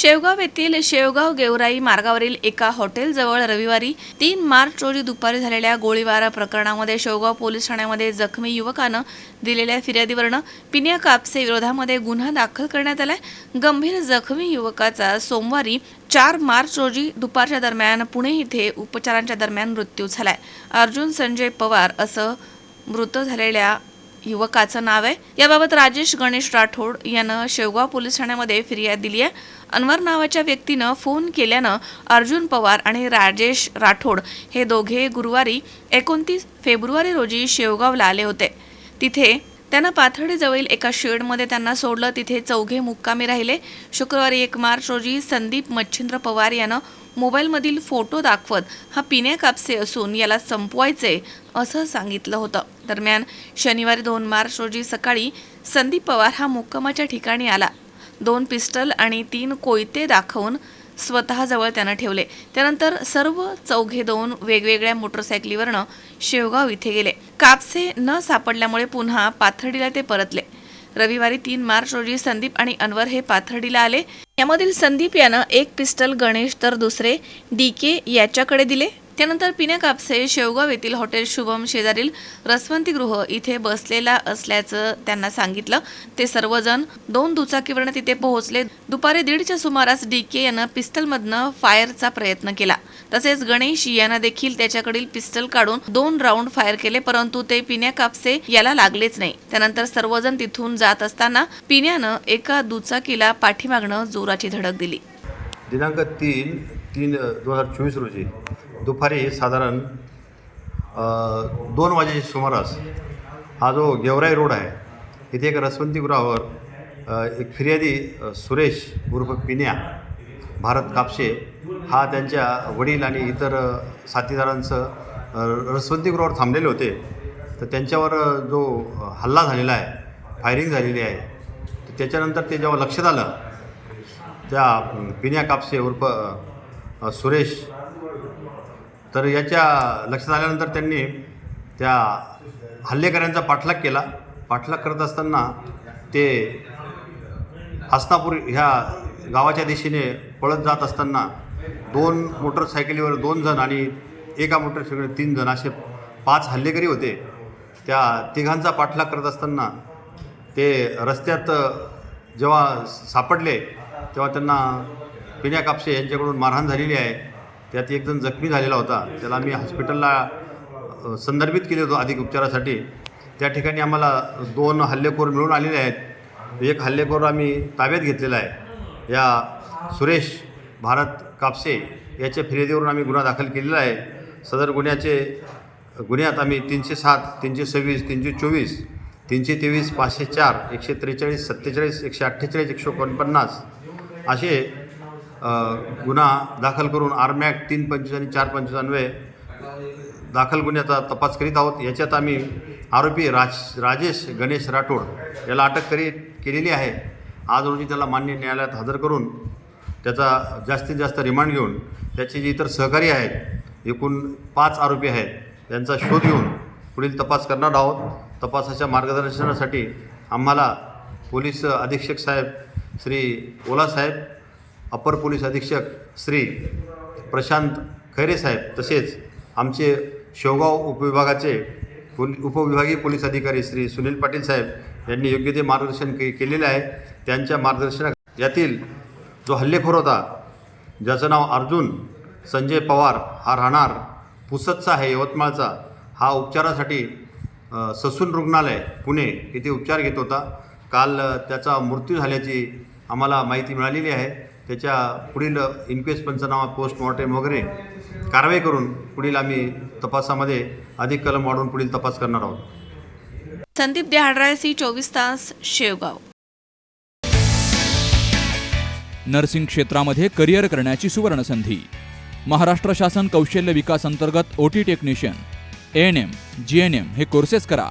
शेवगाव येथील शेवगाव गेवराई मार्गावरील एका हॉटेलजवळ रविवारी तीन मार्च रोजी दुपारी झालेल्या गोळीबार प्रकरणामध्ये शेवगाव पोलीस ठाण्यामध्ये जखमी युवकानं दिलेल्या फिर्यादीवरनं पिन्या कापसे विरोधामध्ये गुन्हा दाखल करण्यात आलाय. गंभीर जखमी युवकाचा सोमवारी चार मार्च रोजी दुपारच्या दरम्यान पुणे इथे उपचारांच्या दरम्यान मृत्यू झालाय. अर्जुन संजय पवार असं मृत झालेल्या युवकाचं नाव आहे. याबाबत राजेश गणेश राठोड यानं शेवगाव पोलीस ठाण्यामध्ये फिर्याद दिली आहे. अनवर नावाच्या व्यक्तीनं फोन केल्यानं अर्जुन पवार आणि राजेश राठोड हे दोघे गुरुवारी एकोणतीस फेब्रुवारी रोजी शेवगावला आले होते. तिथे त्यानं पाथर्डीजवळील एका शेडमध्ये त्यांना सोडलं. तिथे चौघे मुक्कामी राहिले. शुक्रवारी एक मार्च रोजी संदीप मच्छिंद्र पवार यानं मोबाईलमधील फोटो दाखवत हा पिण्या कापसे असून याला संपवायचे असं सांगितलं होतं. दरम्यान शनिवारी दोन मार्च रोजी सकाळी संदीप पवार हा मुक्कामाच्या ठिकाणी आला. दोन पिस्टल आणि तीन कोयते दाखवून स्वतःजवळ त्यानं ठेवले. त्यानंतर सर्व चौघे दोन वेगवेगळ्या मोटरसायकलीवरनं शेवगाव इथे गेले. कापसे न सापडल्यामुळे पुन्हा पाथर्डीला ते परतले. रविवारी तीन मार्च रोजी संदीप आणि अनवर हे पाथर्डीला आले. यामधील संदीप यानं एक पिस्टल गणेश तर दुसरे डी के याच्याकडे दिले. त्यानंतर पिण्या कापसे शेवगाव येथील हॉटेल शुभम शेजारील रसवंतीगृह इथे बसलेला असल्याचं त्यांना सांगितलं. ते सर्वजण दोन दुचाकीवरनं तिथे पोहोचले. दुपारी दीडच्या सुमारास डी के यानं पिस्टलमधनं फायरचा प्रयत्न केला. तसेच गणेश यानं देखील त्याच्याकडील पिस्टल काढून दोन राऊंड फायर केले परंतु ते पिण्या कापसे याला लागलेच नाही. त्यानंतर सर्वजण तिथून जात असताना पिण्यानं एका दुचाकीला पाठीमागणं जोर जोराची धडक दिली. दिनांक तीन तीन दोन हजार चोवीस रोजी दुपारी साधारण दोन वाजेच्या सुमारास हा जो गेवराई रोड आहे इथे एक रसवंतीगृहावर एक फिर्यादी सुरेश उर्फ पिन्या भारत कापशे हा त्यांच्या वडील आणि इतर साथीदारांचं रसवंतीगृहावर थांबलेले होते. तर त्यांच्यावर जो हल्ला झालेला आहे फायरिंग झालेली आहे तर त्याच्यानंतर ते जेव्हा लक्षात आलं त्या अं, पिन्या कापसे उर्फ सुरेश. तर याच्या लक्षात आल्यानंतर त्यांनी त्या हल्लेकऱ्यांचा पाठलाग केला. पाठलाग करत असताना ते हसनापूर ह्या गावाच्या दिशेने पळत जात असताना दोन मोटरसायकलीवर दोन जण आणि एका मोटरसायकलीवर तीन जण असे पाच हल्लेकरी होते. त्या तिघांचा पाठलाग करत असताना ते रस्त्यात जेव्हा सापडले तेव्हा त्यांना पिण्या कापसे यांच्याकडून मारहाण झालेली आहे. त्यात एकजण जखमी झालेला होता. त्याला आम्ही हॉस्पिटलला संदर्भित केले होतो अधिक उपचारासाठी. त्या ठिकाणी आम्हाला दोन हल्लेखोर मिळून आलेले आहेत. एक हल्लेखोर आम्ही ताब्यात घेतलेला आहे. या सुरेश भारत कापसे याच्या फिर्यादीवरून आम्ही गुन्हा दाखल केलेला आहे. सदर गुन्ह्याचे गुन्ह्यात आम्ही तीनशे सात तीनशे सव्वीस तीनशे चोवीस तीनशे तेवीस पाचशे चार एकशे त्रेचाळीस सत्तेचाळीस एकशे अठ्ठेचाळीस एकशे एकोणपन्नास असे गुन्हा दाखल करून आरमॅक तीन पंचवीस आणि चार पंचवीस अन्वये दाखल गुन्ह्याचा तपास करीत आहोत. याच्यात आम्ही आरोपी राज राजेश गणेश राठोड याला अटक करी केलेली आहे. आज रोजी त्याला मान्य न्यायालयात हजर करून त्याचा जास्तीत जास्त रिमांड घेऊन त्याचे जे इतर सहकारी आहेत एकूण पाच आरोपी आहेत त्यांचा शोध घेऊन पुढील तपास करणार आहोत. तपासाच्या मार्गदर्शनासाठी आम्हाला पोलीस अधीक्षक साहेब श्री ओलासाहेब अपर पोलीस अधीक्षक श्री प्रशांत खैरे साहेब तसेच आमचे शेवगाव उपविभागाचे पोल उपविभागीय पोलीस अधिकारी श्री सुनील पाटील साहेब यांनी योग्य ते मार्गदर्शन के केलेले आहे. त्यांच्या मार्गदर्शना यातील जो हल्लेखोर होता ज्याचं नाव अर्जुन संजय पवार हा राहणार पुसदचा आहे यवतमाळचा. हा उपचारासाठी ससून रुग्णालय पुणे येथे उपचार घेत होता. काल त्याचा मृत्यू झाल्याची आम्हाला माहिती मिळालेली आहे. त्याच्या पुढील इन्क्वेस्ट पंचनामा पोस्टमॉर्टेम वगैरे कारवाई करून पुढील आम्ही तपासामध्ये अधिक कलम वाढवून पुढील तपास करणार आहोत. संदीप देहाडरायसी चोवीस तास शेवगाव. नर्सिंग क्षेत्रामध्ये करिअर करण्याची सुवर्णसंधी महाराष्ट्र शासन कौशल्य विकास अंतर्गत O T technician. A N M G N M हे कोर्सेस करा.